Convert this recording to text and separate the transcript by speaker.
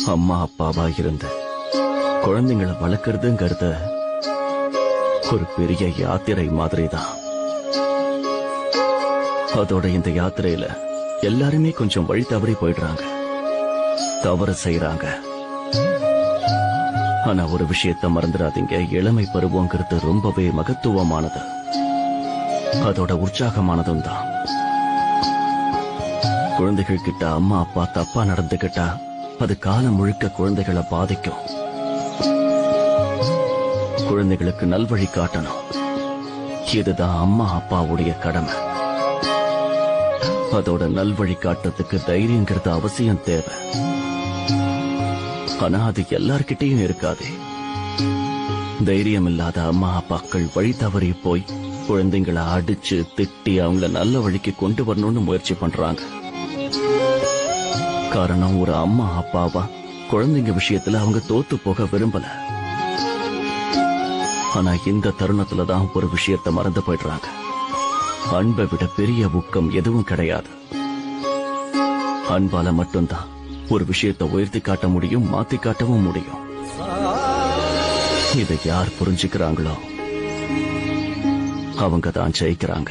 Speaker 1: அம்மா அப்பாவா இருந்த குழந்தைங்களை வளர்க்கறதுங்கிறத ஒரு பெரிய யாத்திரை மாதிரி தான் அதோட இந்த யாத்திரையில எல்லாருமே கொஞ்சம் வழி தவறி போயிடுறாங்க. தவறு செய்யறாங்க ஆனா ஒரு விஷயத்த மறந்துடாதீங்க. இளமை பருவங்கிறது ரொம்பவே மகத்துவமானது. அதோட உற்சாகமானதும் தான் குழந்தைகள் கிட்ட அம்மா அப்பா தப்பா நடந்துகிட்டா அது காலம் முழுக்க குழந்தைகளை பாதிக்கும். குழந்தைகளுக்கு நல்வழி காட்டணும். இதுதான் அம்மா அப்பாவுடைய கடமை. அதோட நல்வழி காட்டுறதுக்கு தைரியங்கிறது அவசியம் தேவை. ஆனா அது எல்லார்கிட்டயும் இருக்காது. தைரியம் இல்லாத அம்மா அப்பாக்கள் வழி தவறி போய் குழந்தைங்களை அடிச்சு திட்டி அவங்கள நல்ல வழிக்கு கொண்டு வரணும்னு முயற்சி பண்றாங்க. காரணம் ஒரு அம்மா அப்பாவா? குழந்தைங்க விஷயத்துல அவங்க தோத்து போக விரும்பல. ஆனா இந்த தருணத்துல தான் ஒரு விஷயத்த மறந்து போயிடுறாங்க. அன்பை விட பெரிய ஊக்கம் எதுவும் கிடையாது. அன்பால மட்டும்தான் ஒரு விஷயத்தை உயர்த்தி காட்ட முடியும் மாத்தி காட்டவும் முடியும். இதை யார் புரிஞ்சுக்கிறாங்களோ அவங்க தான் ஜெயிக்கிறாங்க.